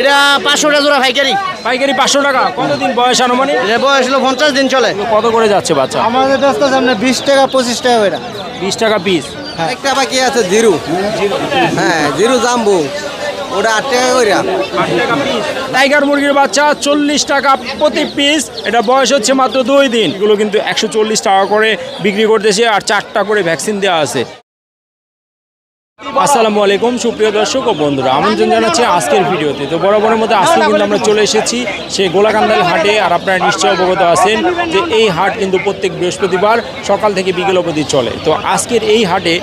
এটা পাঁচশো টাকা জোড়া পাইকারি। পাইকারি পাঁচশো টাকা। কতদিন বয়স আনুমানিক? এটা বয়স হলো পঞ্চাশ দিন চলে। কত করে যাচ্ছে বাচ্চা? আমাদের ব্যস্ত সামনে বিশ টাকা পঁচিশ টাকা ওইটা বিশ টাকা পিস একটা বাকি আছে জিরো। হ্যাঁ জিরো জাম্বু। ওটা আট টাকা করে। টাইগার মুরগির বাচ্চা চল্লিশ টাকা প্রতি পিস এটা বয়স হচ্ছে মাত্র দুই দিন। এগুলো কিন্তু একশো চল্লিশ টাকা করে বিক্রি করতেছে আর চারটা করে ভ্যাকসিন দেওয়া আছে। আসসালামু আলাইকুম সুপ্রিয় দর্শক ও বন্ধুরা আমন্ত্রণ জানাচ্ছি আজকের ভিডিওতে। তো বরাবরের মধ্যে আজকে কিন্তু আমরা চলে এসেছি সেই গোলাকান্দাল হাটে আর আপনারা নিশ্চয় অবগত আছেন যে এই হাট কিন্তু প্রত্যেক বৃহস্পতিবার সকাল থেকে বিকেল অবধি চলে। তো আজকের এই হাটে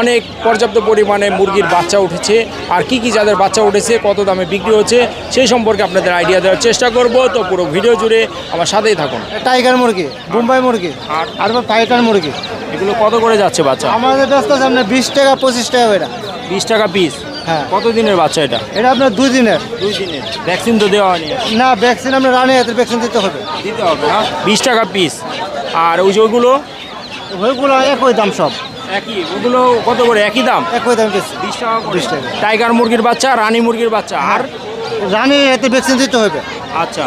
অনেক পর্যাপ্ত পরিমাণে মুরগির বাচ্চা উঠেছে। আর কি কি যাদের বাচ্চা উঠেছে কত দামে বিক্রি হচ্ছে সেই সম্পর্কে আপনাদের আইডিয়া দেওয়ার চেষ্টা করব। তো পুরো ভিডিও জুড়ে আমার সাথেই থাকুন। টাইগার মুরগি বোম্বাই মুরগি আর ফাইটার মুরগি। এগুলো কত করে যাচ্ছে বাচ্চা? আমাদের ব্যস্ত সামনে বিশ টাকা পঁচিশ টাকা ওইটা বিশ টাকা পিস হ্যাঁ। কত দিনের বাচ্চা এটা? এটা আপনার দুই দিনের দুই দিনের ভ্যাকসিন তো দেওয়া হয়নি। না ভ্যাকসিন আপনার রানে হাতের ভ্যাকসিন দিতে হবে। দিতে হবে না? বিশ টাকা পিস আর ওই যে ওইগুলো? ওইগুলো একই দাম সব। একই? ওগুলো কত করে? একই দাম? একই দাম বেশি বিশ টাকা 20 টাকা। টাইগার মুরগির বাচ্চা রানী মুরগির বাচ্চা আর? রানে হাতে ভ্যাকসিন দিতে হবে। আচ্ছা।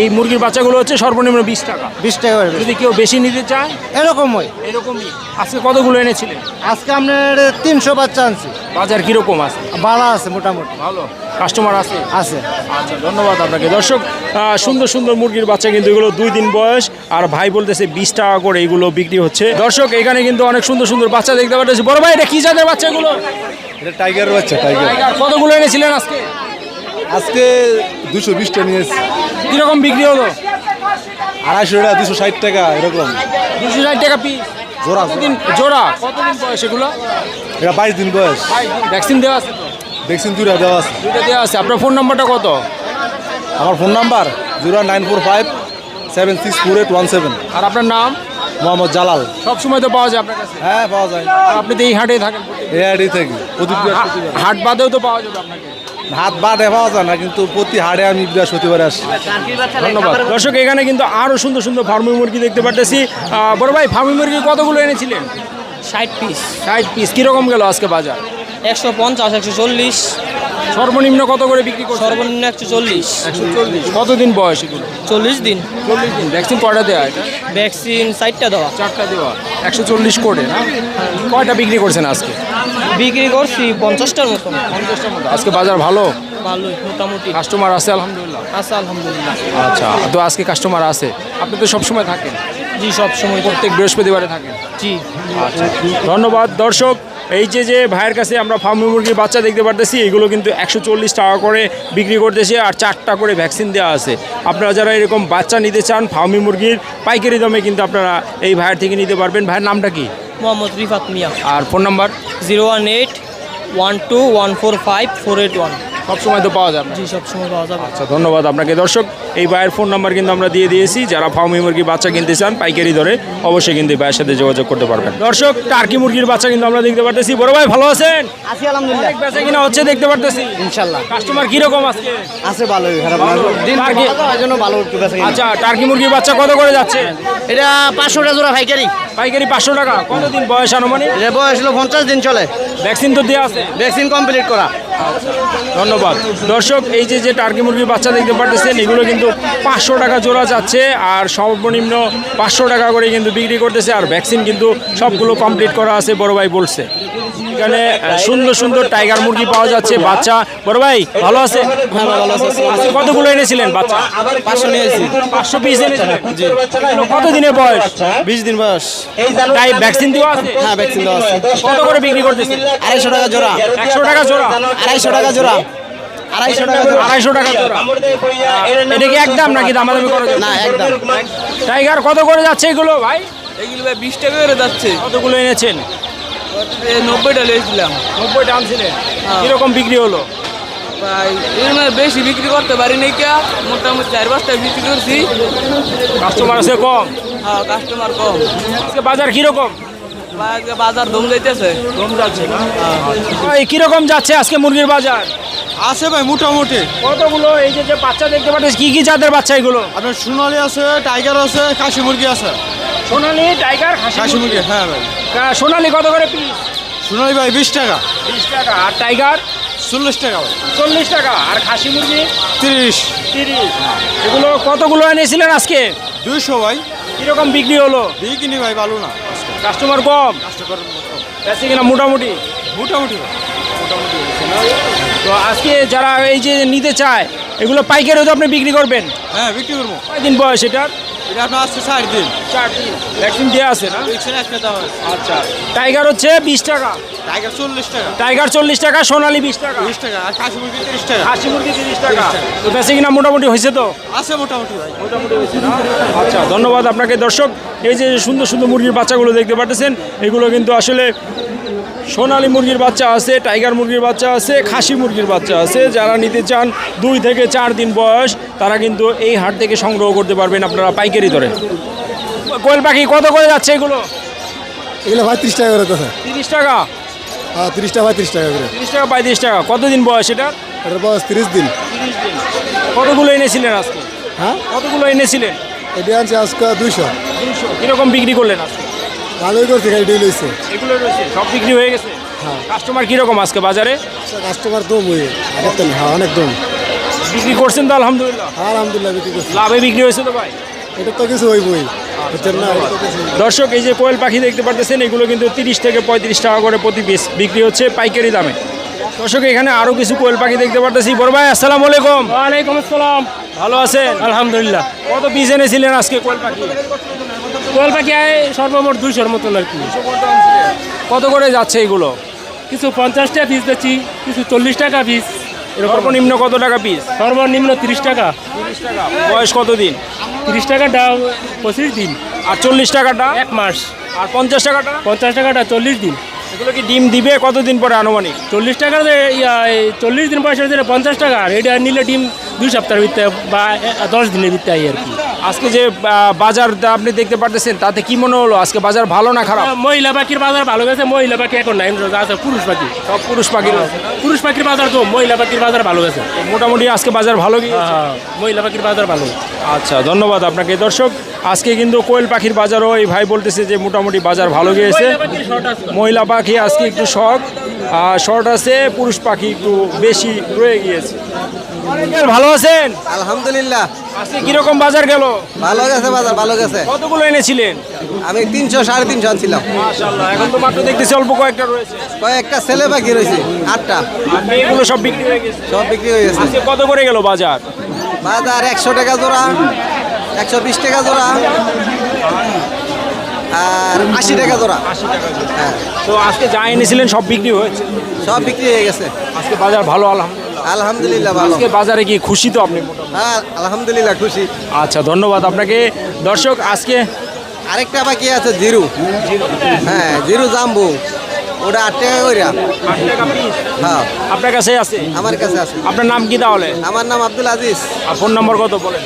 এই মুরগির বাচ্চাগুলো হচ্ছে সর্বনিম্ন বিশ টাকা। বিশ টাকা যদি কেউ বেশি নিতে চায় এরকম হয় এরকমই। আজকে কতগুলো এনেছিলেন? আজকে আপনার তিনশো বাচ্চা আনছি। বাজার কীরকম আছে? বাড়া আছে মোটামুটি। ভালো। কাস্টমার আছে? আছে। আচ্ছা ধন্যবাদ আপনাকে। দর্শক সুন্দর সুন্দর মুরগির বাচ্চা কিন্তু এগুলো দুই দিন বয়স আর ভাই বলতেছে বিশ টাকা করে এগুলো বিক্রি হচ্ছে। দর্শক এখানে কিন্তু অনেক সুন্দর সুন্দর বাচ্চা দেখতে পাচ্ছি। বড় ভাই এটা কি জাতের বাচ্চা এগুলো এটা টাইগার বাচ্চা টাইগার কতগুলো এনেছিলেন আজকে? আজকে দুশো বিশটা নিয়ে এসেছি। কীরকম বিক্রি হলো? আড়াইশো টাকা দুশো ষাট টাকা এরকম। দুশো ষাট টাকা পিস জোড়া। কতদিন জোড়া? কতদিন বয়স এগুলো? এটা বাইশ দিন বয়স। ভ্যাকসিন দেওয়া আছে তো? ভ্যাকসিন দুইটা দেওয়া আছে। দুইটা দেওয়া আছে। আপনার ফোন নাম্বারটা কত? আমার phone number zero nine four five seven six four eight one seven. আর আপনার নাম? মোহাম্মদ জালাল। সব সময় তো পাওয়া যায় আপনার কাছে। হ্যাঁ পাওয়া যায়। আপনি তো এই হাটেই থাকেন। এই আইডি থেকে। হাট বাদেও তো পাওয়া যাবে আপনাকে। হাত বাটে পাওয়া যায় না কিন্তু প্রতি হাটে আমি বৃহস্পতিবার আসি। ধন্যবাদ। দর্শক এখানে কিন্তু আরও সুন্দর সুন্দর ফার্মি মুরগি দেখতে পারতেছি। বড় ভাই ফার্মি মুরগি কতগুলো এনেছিলেন? ষাট পিস ষাট পিস কীরকম গেল আজকে বাজার? একশো পঞ্চাশ একশো চল্লিশ। সর্বনিম্ন কত করে বিক্রি করছে সর্বনিম্ন একশো চল্লিশ। একশো চল্লিশ। কতদিন বয়স এগুলো? চল্লিশ দিন। চল্লিশ দিন। ভ্যাকসিন কয়টা দেওয়া এটা ভ্যাকসিন সাইটটা দেওয়া। চারটা দেওয়া। একশো চল্লিশ করে না? কয়টা বিক্রি করছেন আজকে? বিক্রি করছি পঞ্চাশটার মতন। আজকে বাজার ভালো? ভালোই মোটামুটি। কাস্টমার আছে আলহামদুলিল্লাহ। আছে আলহামদুলিল্লাহ। আচ্ছা তো আজকে কাস্টমার আছে। আপনি তো সবসময় থাকেন। জি সব সময় প্রত্যেক বৃহস্পতিবারে থাকেন। জি। আচ্ছা ধন্যবাদ। দর্শক এই যে যে ভাইয়ের কাছে আমরা ফার্মি মুরগির বাচ্চা দেখতে পারতেছি এগুলো কিন্তু একশো চল্লিশ টাকা করে বিক্রি করতেছে আর চারটা করে ভ্যাকসিন দেওয়া আছে। আপনারা যারা এরকম বাচ্চা নিতে চান ফার্মি মুরগির পাইকারি দামে কিন্তু আপনারা এই ভাইয়ের থেকে নিতে পারবেন। ভাইয়ের নামটা কি? মোহাম্মদ রিফাত মিয়া। আর phone number? Zero one eight one two one four five four eight one. সবসময় তো পাওয়া যাবে। জি সব সময় পাওয়া যাবে। আচ্ছা ধন্যবাদ আপনাকে। দর্শক এই ভাইয়ের ফোন নাম্বার কিন্তু আমরা দিয়ে দিয়েছি। যারা ফার্মি মুরগির বাচ্চা কিনতে চান পাইকারি ধরে অবশ্যই কিন্তু ভাইয়ের সাথে যোগাযোগ করতে পারবেন। দর্শক টার্কি মুরগির বাচ্চা কিন্তু আমরা দেখতে পারতেছি। বড় ভাই ভালো আছেন? আছি আলহামদুলিল্লাহ। অনেক বেচা কিনা হচ্ছে দেখতে পারতেছি। ইনশাল্লাহ কাস্টমার কীরকম আজকে? আছে ভালোই খারাপ না। দিন টার্কি ভালো জন্য ভালো একটু বেচা কিনা। আচ্ছা টার্কি মুরগির বাচ্চা কত করে যাচ্ছে? এটা পাঁচশো টাকা জোড়া পাইকারি। পাইকারি পাঁচশো টাকা। কতদিন বয়স আনুমানিক? এটা বয়স হলো পঞ্চাশ দিন চলে। ভ্যাকসিন তো দেওয়া আছে। ভ্যাকসিন কমপ্লিট করা। ধন্যবাদ। দর্শক এই যে যে টার্কি মুরগির বাচ্চা দেখতে পারতেছেন এগুলো কিন্তু পাঁচশো টাকা জোড়া যাচ্ছে আর সর্বনিম্ন পাঁচশো টাকা করে কিন্তু বিক্রি করতেছে আর ভ্যাকসিন কিন্তু সবগুলো কমপ্লিট করা আছে বড় ভাই বলছে। এখানে সুন্দর সুন্দর টাইগার মুরগি পাওয়া যাচ্ছে বাচ্চা। বড় ভাই ভালো আছে? কতগুলো এনেছিলেন বাচ্চা? পাঁচশো নিয়েছি। পাঁচশো পিস এনেছিলেন? কত দিনের বয়স? বিশ দিন বয়স। তাই ভ্যাকসিন দেওয়া আছে? হ্যাঁ ভ্যাকসিন দেওয়া আছে। কত করে বিক্রি করতেছে আড়াইশো টাকা জোড়া। একশো টাকা জোড়া। আড়াইশো টাকা জোড়া। আড়াইশো টাকা জোড়া। আড়াইশো টাকা জোড়া। এটা কি একদম নাকি দামাদামি করা না একদম। টাইগার কত করে যাচ্ছে এগুলো ভাই? এগুলো ভাই বিশ টাকা করে যাচ্ছে। কতগুলো এনেছেন? নব্বইটা নব্বইটা আনছিলেন? কীরকম বিক্রি হলো? প্রায় এর মধ্যে বেশি বিক্রি করতে পারি নাই কে। মোটামুটি চার পাঁচটা বিক্রি করছি। কাস্টমার আছে কম। হ্যাঁ কাস্টমার কম। আজকে বাজার কীরকম? বাজার দম যাইতেছে। যাচ্ছে এই কীরকম যাচ্ছে আজকে মুরগির বাজার? আছে ভাই মোটামুটি। কতগুলো? এই যে যে বাচ্চা দেখতে পাচ্ছিস কি কি জাতের বাচ্চা এগুলো? আপনার সোনালি আছে টাইগার আছে কাশি মুরগি আছে। সোনালি টাইগার কাশি মুরগি? হ্যাঁ ভাই। সোনালি কত করে পিস সোনালি ভাই বিশ টাকা। বিশ টাকা। আর টাইগার? চল্লিশ টাকা চল্লিশ টাকা। আর খাসি মুরগি? তিরিশ। তিরিশ। এগুলো কতগুলো এনেছিলেন আজকে? দুইশো ভাই। কীরকম বিক্রি হলো? বিক্রি ভাই ভালো না। কাস্টমার কম। বেশি কিনা মোটামুটি। মোটামুটি তো আজকে যারা এই যে নিতে চায় এগুলো পাইকারিও তো আপনি বিক্রি করবেন? হ্যাঁ বিক্রি করব। কয়দিন বয়স এটার এটা আপনার আসছে চার দিন। চার দিন। ভ্যাকসিন দেওয়া আছে না? একটা আচ্ছা। টাইগার হচ্ছে বিশ টাকা। টাইগার চল্লিশ টাকা। টাইগার চল্লিশ টাকা সোনালি বিশ টাকা। বিশ টাকা আর মুরগি তিরিশ টাকা। হাসি মুরগি তিরিশ টাকা। তো বেশি কিনা মোটামুটি হয়েছে তো? আছে মোটামুটি ভাই। মোটামুটি হয়েছে না? আচ্ছা ধন্যবাদ আপনাকে দর্শক। এই যে সুন্দর সুন্দর মুরগির বাচ্চাগুলো দেখতে পাচ্ছেন এগুলো কিন্তু আসলে সোনালী মুরগির বাচ্চা আছে টাইগার মুরগির বাচ্চা আছে খাসি মুরগির বাচ্চা আছে। যারা নিতে চান দুই থেকে চার দিন বয়স তারা কিন্তু এই হাট থেকে সংগ্রহ করতে পারবেন আপনারা পাইকারি ধরে কোয়েল পাখি কত করে যাচ্ছে এগুলো? এগুলো ভাই ত্রিশ টাকা করে কথা তিরিশ টাকা? হ্যাঁ তিরিশ টাকা ভাই ত্রিশ টাকা করে। তিরিশ টাকা পঁয়ত্রিশ টাকা। কতদিন বয়স এটা? এটার বয়স তিরিশ দিন। কতগুলো এনেছিলেন আজকে? হ্যাঁ? কতগুলো এনেছিলেন? এটা আনছে আজকে দুইশো। দুইশো। কীরকম বিক্রি করলেন আজকে? ভালোই করছে গাড়ি লইছে। এগুলো রয়েছে সব বিক্রি হয়ে গেছে? হ্যাঁ। কাস্টমার কীরকম আজকে বাজারে? কাস্টমার দম হয়ে হ্যাঁ অনেক দম বিক্রি করছেন তো আলহামদুলিল্লাহ? আলহামদুলিল্লাহ বিক্রি করছে। লাভে বিক্রি হয়েছে তো ভাই? এটা তো কিছু হইবই তো কিছু দর্শক এই যে কোয়েল পাখি দেখতে পারতেছেন এগুলো কিন্তু তিরিশ থেকে পঁয়ত্রিশ টাকা করে প্রতি পিস বিক্রি হচ্ছে পাইকারি দামে। দর্শক এখানে আরও কিছু কোয়েল পাখি দেখতে পারতেছি। বড় ভাই আসসালামু আলাইকুম। ওয়ালাইকুম আসসালাম। ভালো আছেন? আলহামদুলিল্লাহ। কত পিস এনেছিলেন আজকে কোয়েল পাখি? কোয়েল পাখি আয় সর্বমোট দুইশোর মতন আর কি। কত করে যাচ্ছে এগুলো? কিছু পঞ্চাশ টাকা পিস দিচ্ছি কিছু চল্লিশ টাকা পিস সর্বনিম্ন কত টাকা পিস সর্বনিম্ন তিরিশ টাকা বয়স কত দিন তিরিশ টাকাটা পঁচিশ দিন। আর চল্লিশ টাকাটা এক মাস। আর পঞ্চাশ টাকাটা পঞ্চাশ টাকাটা চল্লিশ দিন। এগুলো কি ডিম দিবে কতদিন পরে আনুমানিক? চল্লিশ টাকা চল্লিশ দিন পয়সা দিলে পঞ্চাশ টাকা আর এটা নিলে ডিম দুই সপ্তাহের ভিতরে বা দশ দিনের ভিতরে আই আর কি। আজকে যে বাজার আপনি দেখতে পারতেছেন তাতে কি মনে হলো? আজকে বাজার ভালো না খারাপ? মহিলা পাখির বাজার ভালো গেছে মহিলা পাখি এখন নাই। আছে পুরুষ পাখি। সব পুরুষ পাখির পুরুষ পাখির বাজার তো মহিলা পাখির বাজার ভালো গেছে। মোটামুটি আজকে বাজার ভালো গিয়েছে? হ্যাঁ, মহিলা পাখির বাজার ভালো। আচ্ছা ধন্যবাদ আপনাকে। দর্শক আজকে কিন্তু কোয়েল পাখির বাজারও এই ভাই বলতেছে যে মোটামুটি বাজার ভালো গিয়েছে। মহিলা পাখি আজকে একটু শখ আর শর্ট আছে পুরুষ পাখি একটু বেশি রয়ে গিয়েছে। ভালো আছেন? আলহামদুলিল্লাহ। আজকে কীরকম বাজার গেল? ভালো গেছে বাজার ভালো গেছে। কতগুলো এনেছিলেন? আমি তিনশো সাড়ে তিনশো আনছিলাম। মাশাআল্লাহ এখন তো মাত্র দেখতেছি অল্প কয়েকটা রয়েছে। কয়েকটা ছেলে পাখি রয়েছে আটটা। মেয়েগুলো সব বিক্রি হয়ে গেছে। সব বিক্রি হয়ে গেছে। আজকে কত করে গেল বাজার? বাজার একশো টাকা জোড়া একশো বিশ টাকা জোড়া আর আশি টাকা জোড়া। হ্যাঁ। তো আজকে যা এনেছিলেন সব বিক্রি হয়েছে? সব বিক্রি হয়ে গেছে। আজকে বাজার ভালো আলহামদুলিল্লাহ। আলহামদুলিল্লাহ ভালো। আজকে বাজারে কি খুশি তো আপনি হ্যাঁ আলহামদুলিল্লাহ খুশি। আচ্ছা ধন্যবাদ আপনাকে। দর্শক আজকে আরেকটা বাকি আছে জিরু। হ্যাঁ জিরু জাম্বু। ওটা আট টাকা করে হ্যাঁ। আপনার কাছে আছে? আমার কাছে আছে। আপনার নাম কি তাহলে? আমার নাম আব্দুল আজিজ। আর ফোন নম্বর কত বলেন?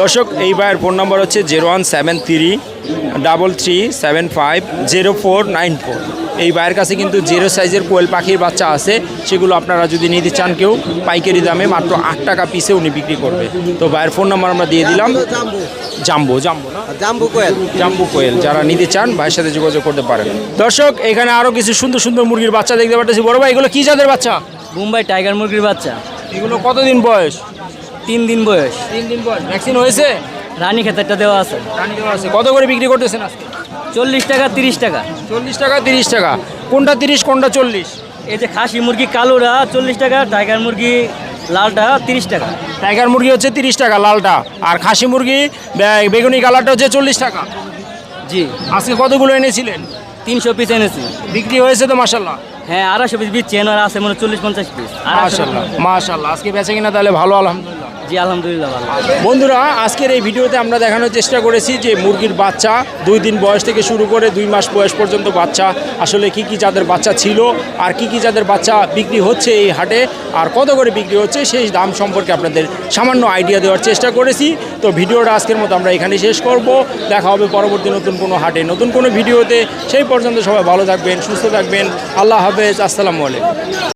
দর্শক এই ভাইয়ের ফোন নম্বর হচ্ছে zero one seven three double three seven five zero four nine four এই ভাইয়ের কাছে কিন্তু জিরো সাইজের কোয়েল পাখির বাচ্চা আছে সেগুলো আপনারা যদি নিতে চান কেউ পাইকারি দামে মাত্র আট টাকা পিসে উনি বিক্রি করবে। তো ভাইয়ের ফোন নাম্বার আমরা দিয়ে দিলাম। জাম্বু জাম্বো। জাম্বো না? জাম্বু কোয়েল। জাম্বু কোয়েল যারা নিতে চান ভাইয়ের সাথে যোগাযোগ করতে পারেন। দর্শক এখানে আরও কিছু সুন্দর সুন্দর মুরগির বাচ্চা দেখতে পাচ্ছি বড় ভাই এগুলো কী জাতের বাচ্চা? মুম্বাই টাইগার মুরগির বাচ্চা। এগুলো কতদিন বয়স? তিন দিন বয়স। তিন দিন বয়স। ভ্যাকসিন হয়েছে? রানী খেতারটা দেওয়া আছে। রানী দেওয়া আছে। কত করে বিক্রি করতেছেন আজকে? চল্লিশ টাকা তিরিশ টাকা। চল্লিশ টাকা তিরিশ টাকা। কোনটা তিরিশ কোনটা চল্লিশ? এই যে খাসি মুরগি কালোরা চল্লিশ টাকা টাইগার মুরগি লালটা তিরিশ টাকা। টাইগার মুরগি হচ্ছে তিরিশ টাকা লালটা। আর খাসি মুরগি বেগুনি কালারটা হচ্ছে চল্লিশ টাকা। জি। আজকে কতগুলো এনেছিলেন? তিনশো পিস এনেছি। বিক্রি হয়েছে তো মাসাল্লাহ হ্যাঁ আড়াইশো পিস বিচ্ছেন আর আছে মনে চল্লিশ পঞ্চাশ পিস। মাশাল্লাহ মাশাল্লাহ আজকে বেচে কিনা তাহলে ভালো আলহামদুলিল্লাহ। জি, আলহামদুলিল্লাহ ভালো। বন্ধুরা, আজকের এই ভিডিওতে আমরা দেখানোর চেষ্টা করেছি যে মুরগির বাচ্চা, দুই দিন বয়স থেকে শুরু করে দুই মাস বয়স পর্যন্ত বাচ্চা, আসলে কি কি যাদের বাচ্চা ছিল আর কি কি যাদের বাচ্চা বিক্রি হচ্ছে এই হাটে আর কত করে বিক্রি হচ্ছে সেই দাম সম্পর্কে আপনাদের সামান্য আইডিয়া দেওয়ার চেষ্টা করেছি। তো ভিডিওটা আজকের মতো আমরা এখানে শেষ করব। দেখা হবে পরবর্তী নতুন কোনো হাটে, নতুন কোনো ভিডিওতে। সেই পর্যন্ত সবাই ভালো থাকবেন, সুস্থ থাকবেন। আল্লাহ হাফেজ, আসসালামু আলাইকুম।